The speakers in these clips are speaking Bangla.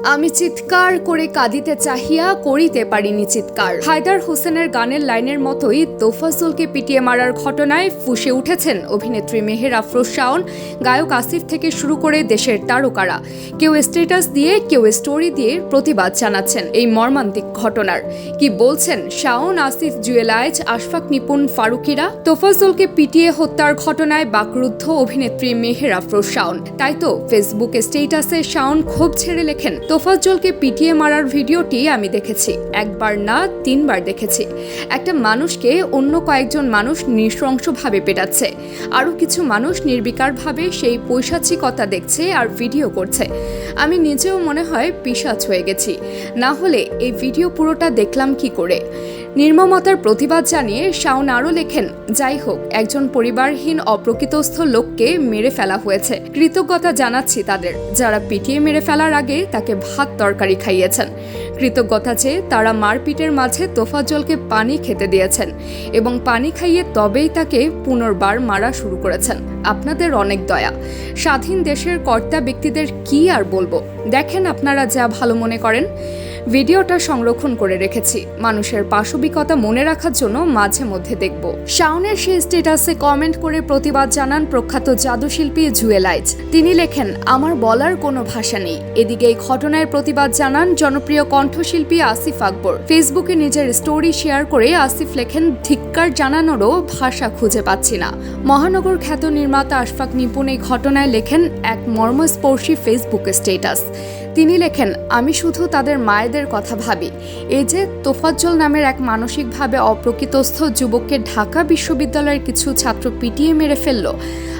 আমি চিৎকার করে কাঁদিতে চাহিয়া করিতে পারিনি চিৎকার। হায়দার হোসেনের গানের লাইনের মতোই তোফাজুলকে পিটিয়ে মারার ঘটনায় ফুসে উঠেছেন অভিনেত্রী মেহের আফরোজ শাওন, গায়ক আসিফ থেকে শুরু করে দেশের তারকারা। কেউ স্ট্যাটাস দিয়ে, কেউ স্টোরি দিয়ে প্রতিবাদ জানাচ্ছেন এই মর্মান্তিক ঘটনার। কি বলছেন শাওন, আসিফ, জুয়েলাইজ, আশফাক, নিপুণ, ফারুকিরা? তোফাজুলকে পিটিয়ে হত্যার ঘটনায় বাকরুদ্ধ অভিনেত্রী মেহের আফরোজ শাওন। তাই তো ফেসবুক স্টেটাসে শাওন ক্ষোভ ছেড়ে লেখেন তোফাজ্জলকে পিটিয়ে মারার ভিডিওটি আমি দেখেছি, একবার না তিনবার দেখেছি। একটা মানুষকে অন্য কয়েকজন মানুষ নৃশংসভাবে পেটাচ্ছে, আরও কিছু মানুষ নির্বিকারভাবে সেই পৈশাচিকতা দেখছে আর ভিডিও করছে। আমি নিজেও মনে হয় পিসাচ হয়ে গেছি, না হলে এই ভিডিও পুরোটা দেখলাম কি করে? নির্মমতার প্রতিবাদ জানিয়ে শাওন আরও লেখেন, যাই হোক, একজন পরিবারহীন অপ্রকৃতস্থ লোককে মেরে ফেলা হয়েছে। কৃতজ্ঞতা জানাচ্ছি তাদের। যারা পিটিয়ে মেরে ফেলার আগে তাকে ভাত তরকারি খাইয়েছেন। কৃতজ্ঞতা চেয়ে তারা মারপিটের মাঝে তোফাজ্জলকে পানি খেতে দিয়েছেন এবং পানি খাইয়ে তবেই তাকে পুনর্বার মারা শুরু করেছেন। আপনাদের অনেক দয়া। স্বাধীন দেশের কর্তা ব্যক্তিদের কি আর বলব? দেখেন আপনারা যা ভালো মনে করেন। ভিডিওটা সংরক্ষণ করে রেখেছি। মানুষের পাশবিকতা মনে রাখার জন্য মাঝে মধ্যে দেখব। শাওনের সেই স্ট্যাটাসে কমেন্ট করে প্রতিবাদ জানান প্রখ্যাত জাদুশিল্পী জুয়েলাইজ। তিনি লেখেন, আমার বলার কোনো ভাষা নেই। এদিকে এই ঘটনার প্রতিবাদ জানান জনপ্রিয় কণ্ঠশিল্পী আসিফ আকবর। ফেসবুকে নিজের স্টোরি শেয়ার করে আসিফ লেখেন, ধিক্কার জানানোরও ভাষা খুঁজে পাচ্ছি না। মহানগর খ্যাত নির্মাতা আশফাক নিপুণ এই ঘটনায় লেখেন, এক মর্মস্পর্শী ফেসবুক স্ট্যাটাস তিনি লেখেন, আমি শুধু তাদের মায়েদের কথা ভাবি। এই যে তোফাজ্জল নামের এক মানসিকভাবে অপ্রকৃতস্থ যুবককে ঢাকা বিশ্ববিদ্যালয়ের কিছু ছাত্র পিটিয়ে মেরে ফেলল।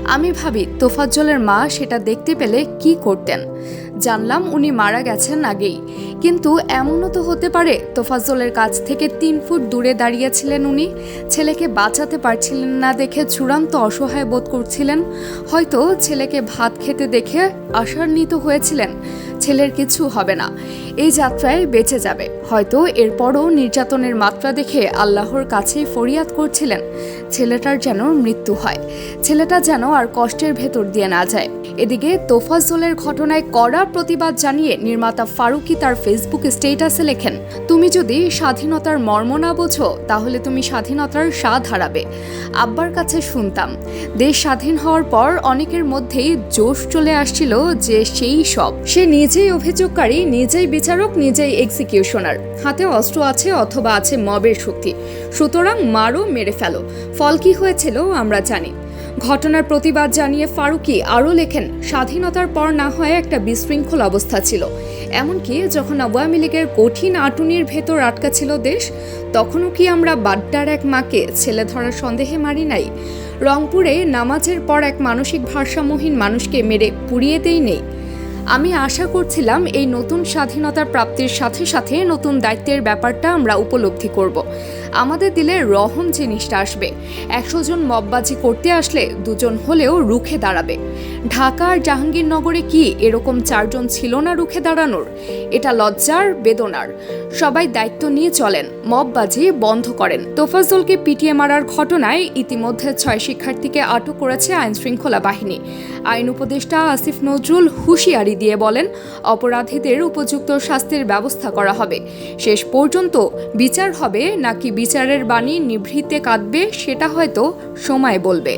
আমি ভাবি, তোফাজ্জলের মা সেটা দেখতে পেলে কি করতেন? জানলাম উনি মারা গেছেন আগেই। কিন্তু এমনও তো হতে পারে, তোফাজ্জলের কাছ থেকে তিন ফুট দূরে দাঁড়িয়েছিলেন উনি। ছেলেকে বাঁচাতে পারছিলেন না দেখে চূড়ান্ত অসহায় বোধ করছিলেন। হয়তো ছেলেকে ভাত খেতে দেখে আশান্বিত হয়েছিলেন। ছেলের কিছু হবে না। এই যাত্রায় বেঁচে যাবে। হয়তো এরপরও নির্যাতনের মাত্রা দেখে আল্লাহর কাছে ফরিয়াদ করছিলেন। ছেলেটার যেন মৃত্যু হয়। ছেলেটা যেন আর কষ্টের ভেতর দিয়ে না যায়। এদিকে তোফাজ্জলের ঘটনায় কড়া প্রতিবাদ জানিয়ে নির্মাতা ফারুকি তার ফেসবুক স্টেটাসে লেখেন, তুমি যদি স্বাধীনতার মর্ম না বোঝো, তাহলে তুমি স্বাধীনতার স্বাদ হারাবে। আব্বার কাছে শুনতাম, দেশ স্বাধীন হওয়ার পর অনেকের মধ্যেই জোশ চলে আসছিল যে সেই সব। সে নিজেই অভিযোগকারী, নিজেই বিচারক, নিজেই এক্সিকিউশনার হাতে অস্ত্র আছে অথবা আছে মবের শক্তি। সুতরাং মারো, মেরে ফেলো। ফল কি হয়েছিল আমরা জানি। ঘটনার প্রতিবাদ জানিয়ে ফারুকি আরও লেখেন, স্বাধীনতার পর না হয় একটা বিশৃঙ্খল অবস্থা ছিল। এমনকি যখন আওয়ামী লীগের কঠিন আটুনির ভেতর আটকা ছিল দেশ, তখনও কি আমরা বাড্ডার এক মাকে, ছেলে ধরার সন্দেহে মারি নাই? রংপুরে নামাজের পর এক মানসিক ভারসাম্যহীন মানুষকে মেরে পুড়িয়ে দেই নেই। আমি আশা করছিলাম এই নতুন স্বাধীনতার প্রাপ্তির সাথে সাথে নতুন দায়িত্বের ব্যাপারটা আমরা উপলব্ধি করব। আমাদের দিলে রহম জিনিসটা আসবে। একশো জন মববাজি করতে আসলে দুজন হলেও রুখে দাঁড়াবে। ঢাকা আর জাহাঙ্গীরনগরে কি এরকম চারজন ছিল না রুখে দাঁড়ানোর? এটা লজ্জার, বেদনার। সবাই দায়িত্ব নিয়ে চলেন, মববাজি বন্ধ করেন। তোফাজুলকে পিটিয়ে মারার ঘটনায় ইতিমধ্যে ছয় শিক্ষার্থীকে আটক করেছে আইনশৃঙ্খলা বাহিনী। আইন উপদেষ্টা আসিফ নজরুল হুঁশিয়ারি দিয়ে বলেন, অপরাধীদের উপযুক্ত শাস্তির ব্যবস্থা করা হবে। শেষ পর্যন্ত বিচার হবে, নাকি বিচারের বাণী নিভৃতে কাঁদবে, সেটা হয়তো সময় বলবে।